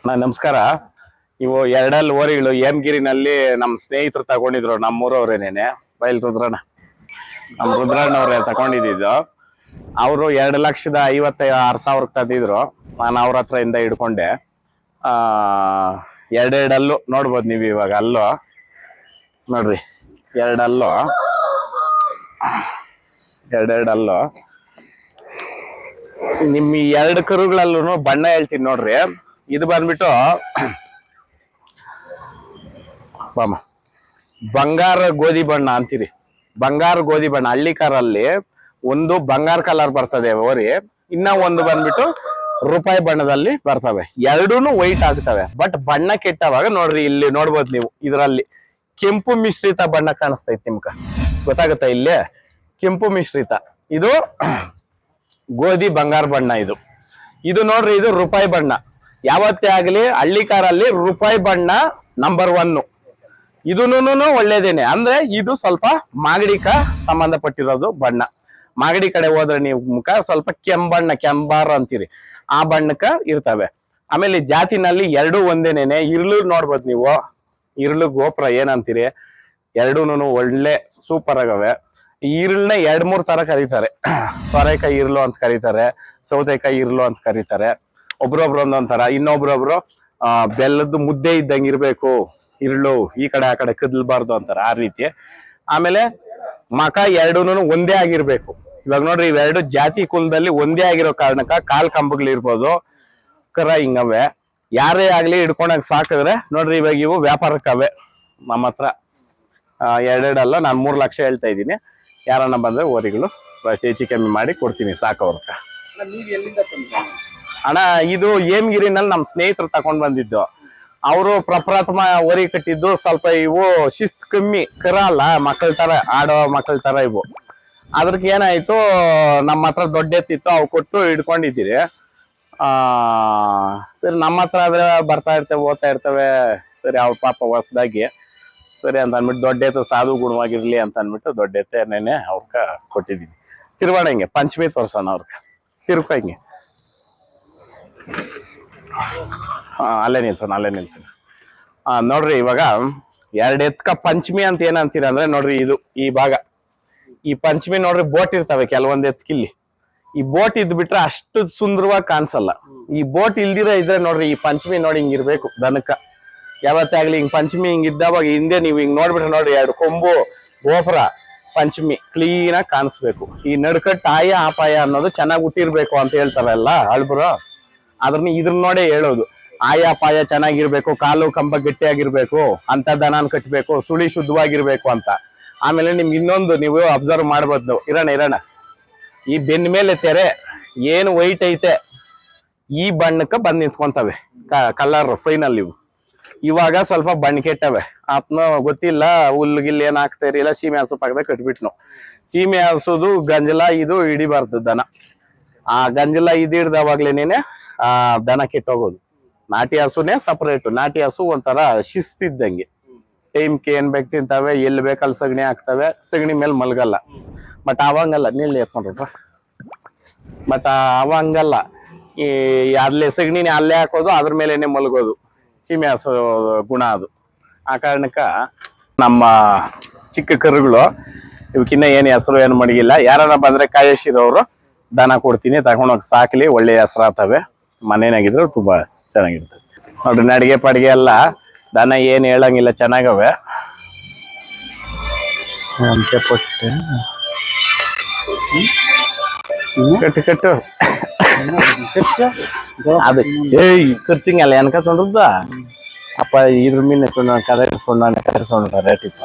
ಅಣ್ಣ, ನಮಸ್ಕಾರ. ಇವು ಎರಡಲ್ಲಿ ಓರಿಗಳು ಹೇಮಗಿರಿನಲ್ಲಿ ನಮ್ಮ ಸ್ನೇಹಿತರು ತಗೊಂಡಿದ್ರು ನಮ್ಮೂರವ್ರೇನೇನೆ ಬಯಲು ರುದ್ರಣ್ಣ. ನಮ್ಮ ರುದ್ರಣ್ಣವರೇ ತಗೊಂಡಿದ್ದು. ಅವರು ಎರಡು ಲಕ್ಷದ ಐವತ್ತ, ಆರು ಸಾವಿರಕ್ಕೆ ತಂದಿದ್ರು. ನಾನು ಅವ್ರ ಹತ್ರ ಇಂದ ಹಿಡ್ಕೊಂಡೆ ಎರಡೆರಡಲ್ಲೂ ನೋಡ್ಬೋದು ನೀವು ಇವಾಗ, ಅಲ್ಲೋ. ನೋಡ್ರಿ, ಎರಡಲ್ಲೋ. ಎರಡೆರಡಲ್ಲು. ನಿಮ್ಮ ಎರಡು ಕರುಗಳಲ್ಲೂ ಬಣ್ಣ ಹೇಳ್ತೀನಿ ನೋಡ್ರಿ. ಇದು ಬಂದ್ಬಿಟ್ಟು ಬಂಗಾರ ಗೋಧಿ ಬಣ್ಣ ಅಂತೀರಿ. ಬಂಗಾರ ಗೋಧಿ ಬಣ್ಣ. ಹಳ್ಳಿ ಕಾರಲ್ಲಿ ಒಂದು ಬಂಗಾರ ಕಲರ್ ಬರ್ತದೆ ಓರಿ. ಇನ್ನ ಒಂದು ಬಂದ್ಬಿಟ್ಟು ರೂಪಾಯಿ ಬಣ್ಣದಲ್ಲಿ ಬರ್ತವೆ. ಎರಡೂನು ವೈಟ್ ಆಗ್ತವೆ. ಬಟ್ ಬಣ್ಣ ಕೆಟ್ಟವಾಗ ನೋಡ್ರಿ, ಇಲ್ಲಿ ನೋಡ್ಬೋದು ನೀವು, ಇದರಲ್ಲಿ ಕೆಂಪು ಮಿಶ್ರಿತ ಬಣ್ಣ ಕಾಣಿಸ್ತೈತಿ ನಿಮ್ಗೆ. ಗೊತ್ತಾಗುತ್ತಾ ಇಲ್ಲಿ? ಕೆಂಪು ಮಿಶ್ರಿತ. ಇದು ಗೋಧಿ ಬಂಗಾರ ಬಣ್ಣ ಇದು. ಇದು ನೋಡ್ರಿ, ಇದು ರೂಪಾಯಿ ಬಣ್ಣ. ಯಾವತ್ತೇ ಆಗಲಿ, ಹಳ್ಳಿ ಕಾರಲ್ಲಿ ರೂಪಾಯಿ ಬಣ್ಣ ನಂಬರ್ ಒನ್ನು ಇದನ್ನು ಒಳ್ಳೇದೇನೆ. ಅಂದ್ರೆ ಇದು ಸ್ವಲ್ಪ ಮಾಗಡಿಕ ಸಂಬಂಧಪಟ್ಟಿರೋದು ಬಣ್ಣ. ಮಾಗಡಿ ಕಡೆ ಹೋದ್ರೆ ನೀವು ಮುಖ ಸ್ವಲ್ಪ ಕೆಂಬಣ್ಣ, ಕೆಂಬಾರ್ ಅಂತೀರಿ. ಆ ಬಣ್ಣಕ್ಕ ಇರ್ತವೆ. ಆಮೇಲೆ ಜಾತಿನಲ್ಲಿ ಎರಡೂ ಒಂದೇನೇನೆ. ಇರ್ಲು ನೋಡ್ಬೋದು ನೀವು. ಇರ್ಲು ಗೋಪುರ ಏನಂತೀರಿ? ಎರಡೂನು ಒಳ್ಳೆ ಸೂಪರ್ ಆಗವೆ. ಈರುಳ್ನ ಎರಡ್ ಮೂರ್ ತರ ಕರೀತಾರೆ. ಸೊರೆಕಾಯಿ ಇರ್ಲು ಅಂತ ಕರೀತಾರೆ. ಸೌತೆಕಾಯಿ ಇರ್ಲು ಅಂತ ಕರೀತಾರೆ. ಒಬ್ರೊಬ್ರು ಒಂದೊಂಥರ ಇನ್ನೊಬ್ರೊಬ್ರು, ಆ, ಬೆಲ್ಲದ್ದು ಮುದ್ದೆ ಇದ್ದಂಗೆ ಇರ್ಬೇಕು ಇರ್ಲು ಈ ಕಡೆ ಆ ಕಡೆ ಕದ್ಲ್ಬಾರ್ದು ಅಂತಾರೆ ಆ ರೀತಿ. ಆಮೇಲೆ ಮಕ ಎರಡೂನು ಒಂದೇ ಆಗಿರ್ಬೇಕು. ಇವಾಗ ನೋಡ್ರಿ, ಇವೆರಡು ಜಾತಿ ಕುಲದಲ್ಲಿ ಒಂದೇ ಆಗಿರೋ ಕಾರಣಕ್ಕ ಕಾಲ್ ಕಂಬಗಳಿರ್ಬೋದು ಕರ, ಹಿಂಗವೆ. ಯಾರೇ ಆಗ್ಲಿ ಹಿಡ್ಕೊಂಡಾಗ ಸಾಕಿದ್ರೆ, ನೋಡ್ರಿ, ಇವಾಗ ಇವು ವ್ಯಾಪಾರಕ್ಕವೆ. ನಮ್ಮ ಹತ್ರ ಎರಡೆರಡಲ್ಲ, ನಾನು ಮೂರು ಲಕ್ಷ ಹೇಳ್ತಾ ಇದ್ದೀನಿ. ಯಾರನ್ನ ಬಂದ್ರೆ ಓರಿಗಳು ಹೆಚ್ಚು ಕಮ್ಮಿ ಮಾಡಿ ಕೊಡ್ತೀನಿ ಸಾಕೋರ್ಕ ಅಣ್ಣ, ಇದು ಏಮ್ಗಿರಿನಲ್ಲಿ ನಮ್ಮ ಸ್ನೇಹಿತರು ತಕೊಂಡ್ ಬಂದಿದ್ದು. ಅವರು ಪ್ರಪ್ರಥಮ ಓರಿ ಕಟ್ಟಿದ್ದು ಸ್ವಲ್ಪ ಇವು ಶಿಸ್ತು ಕಮ್ಮಿ ಕರಲ್ಲ ಮಕ್ಕಳ ತರ, ಆಡೋ ಮಕ್ಕಳ ತರ ಇವು. ಅದಕ್ಕೆ ಏನಾಯ್ತು, ನಮ್ಮ ಹತ್ರ ದೊಡ್ಡ ಎತ್ತಿತ್ತು ಅವು ಕೊಟ್ಟು ಹಿಡ್ಕೊಂಡಿದ್ದೀರಿ. ಆ, ಸರಿ, ನಮ್ಮ ಹತ್ರ ಆದ್ರೆ ಬರ್ತಾ ಇರ್ತೇವೆ, ಓದ್ತಾ ಇರ್ತವೆ. ಸರಿ, ಅವ್ರ ಪಾಪ ಹೊಸದಾಗಿ. ಸರಿ ಅಂತ ಅಂದ್ಬಿಟ್ಟು ದೊಡ್ಡ ಎತ್ತು ಸಾಧು ಗುಣವಾಗಿರ್ಲಿ ಅಂತ ಅಂದ್ಬಿಟ್ಟು ದೊಡ್ಡ ಎತ್ತೆ ನೆನೆ ಅವ್ರಕ ಕೊಟ್ಟಿದ್ದೀನಿ. ತಿರುವಾಡ ಹಿಂಗೆ ಪಂಚಮಿ ತೋರ್ಸೋಣ ಅವ್ರಕ. ತಿರ್ಕೋ ಅಲ್ಲೇ ನಿಲ್ಸೋಣ ಅಲ್ಲೇ ನಿಲ್ಸೋಣ. ನೋಡ್ರಿ ಇವಾಗ ಎರಡು ಎತ್ಕ ಪಂಚಮಿ ಅಂತ ಏನಂತೀರ ಅಂದ್ರೆ ನೋಡ್ರಿ ಇದು, ಈ ಭಾಗ. ಈ ಪಂಚಮಿ ನೋಡ್ರಿ ಬೋಟ್ ಇರ್ತವೆ ಕೆಲವೊಂದ್ ಎತ್ಕಿಲ್ಲಿ ಈ ಬೋಟ್ ಇದ್ ಬಿಟ್ರೆ ಅಷ್ಟು ಸುಂದರವಾಗಿ ಕಾಣಿಸಲ್ಲ. ಈ ಬೋಟ್ ಇಲ್ದಿರ ಇದ್ರೆ ನೋಡ್ರಿ ಈ ಪಂಚಮಿ ನೋಡಿ ಹಿಂಗಿರ್ಬೇಕು ದನಕ್ಕ. ಯಾವತ್ತೇ ಆಗ್ಲಿ ಹಿಂಗ್ ಪಂಚಮಿ ಹಿಂಗ್ ಇದ್ದಾವಾಗ ಹಿಂದೆ ನೀವು ಹಿಂಗ್ ನೋಡ್ಬಿಟ್ರೆ ನೋಡ್ರಿ ಎರಡು ಕೊಂಬು ಗೋಪುರ ಪಂಚಮಿ ಕ್ಲೀನ್ ಆಗಿ ಕಾಣಿಸ್ಬೇಕು. ಈ ನಡ್ಕಟ್ ಆಯ ಆಪಾಯ ಅನ್ನೋದು ಚೆನ್ನಾಗಿ ಹುಟ್ಟಿರ್ಬೇಕು ಅಂತ ಹೇಳ್ತಾರಲ್ಲ ಅಳ್ಬ್ರು ಅದ್ರನ್ನ ಇದ್ರ ನೋಡೇ ಹೇಳೋದು. ಆಯಾ ಪಾಯ ಚೆನ್ನಾಗಿರ್ಬೇಕು, ಕಾಲು ಕಂಬ ಗಟ್ಟಿಯಾಗಿರ್ಬೇಕು ಅಂತ ದನನ ಕಟ್ಟಬೇಕು ಸುಳಿ ಶುದ್ಧವಾಗಿರ್ಬೇಕು ಅಂತ. ಆಮೇಲೆ ನಿಮ್ಗೆ ಇನ್ನೊಂದು ನೀವು ಅಬ್ಸರ್ವ್ ಮಾಡ್ಬೋದು ಇರೋಣ ಇರೋಣ ಈ ಬೆನ್ನ ಮೇಲೆ ತೆರೆ, ಏನು ವೈಟ್ ಐತೆ, ಈ ಬಣ್ಣಕ್ಕೆ ಬಂದು ನಿಂತ್ಕೊಂತವೆ. ಕಲರ್ ಫೈನಲ್ ಇವು. ಇವಾಗ ಸ್ವಲ್ಪ ಬಣ್ಣ ಕೆಟ್ಟವೆ ಆತ್ನ ಗೊತ್ತಿಲ್ಲ, ಹುಲ್ಲು ಏನು ಹಾಕ್ತಾ ಇರಲಿಲ್ಲ, ಸೀಮೆ ಹಸು ಪಕ್ಕದಾಗ ಕಟ್ಬಿಟ್ನು. ಸೀಮೆ ಹಸುದು ಗಂಜಲ ಇದು ಹಿಡಿಬಾರ್ದು ದನ. ಆ ಗಂಜಲ ಇದು ಹಿಡ್ದವಾಗ್ಲೇನೇನೆ ಆ, ದನ ಕೆಟ್ಟೋಗೋದು. ನಾಟಿ ಹಸುನೇ ಸಪರೇಟ್ ನಾಟಿ ಹಸು ಒಂಥರ ಶಿಸ್ತಿದ್ದಂಗೆ. ಟೈಮ್ಗೆ ಏನ್ ಬೇಕು ತಿಂತಾವೆ, ಎಲ್ಲಿ ಬೇಕಲ್ಲಿ ಸಗಣಿ ಹಾಕ್ತವೆ, ಸಗಣಿ ಮೇಲೆ ಮಲಗಲ್ಲ. ಬಟ್ ಅವಂಗಲ್ಲ ನೀಳಿ ಎತ್ಕೊಂಡ್ರ ಬಟ್ ಅವ ಹಂಗಲ್ಲ ಈ ಅಲ್ಲೇ ಸಗಣಿನೇ ಅಲ್ಲೇ ಹಾಕೋದು, ಅದ್ರ ಮೇಲೇನೆ ಮಲಗೋದು. ಚೀಮೆ ಹಸು ಗುಣ ಅದು. ಆ ಕಾರಣಕ್ಕ ನಮ್ಮ ಚಿಕ್ಕ ಕರುಗಳು ಇವಕ್ಕಿನ್ನ ಏನು ಹೆಸರು ಏನು ಮಡಗಿಲ್ಲ. ಯಾರನ್ನ ಬಂದ್ರೆ ಕಾಯಶಿರವರು ದನ ಕೊಡ್ತೀನಿ ತಗೊಂಡೋಗಿ ಸಾಕ್ಲಿ, ಒಳ್ಳೆ ಹೆಸರಾತವೆ. ಮನೇನಾಗಿದ್ರು ತುಂಬಾ ಚೆನ್ನಾಗಿರ್ತದೆ ನೋಡ್ರಿ ನಡಿಗೆ ಪಡಿಗೆ ಎಲ್ಲ ದನ ಏನು ಹೇಳಂಗಿಲ್ಲ ಚೆನ್ನಾಗವೆ ನಂಬಿಕೆ ಪಟ್ಟೆ ಕಟ್ಟು ಕಟ್ಟು ಅದು ಏಯ್ ಖರ್ಚಿಂಗಲ್ಲ ಎನ್ಕ ಸೊಂಡ್ರದ್ದ ಅಪ್ಪ ಇದ್ರ ಮೀನೆ ಸೊಣ್ಣ ಕರೆ ಸೊಣ್ಣ ಕರೆ ಸೊಣ್ಣ ರೇಟ್ ಇಪ್ಪ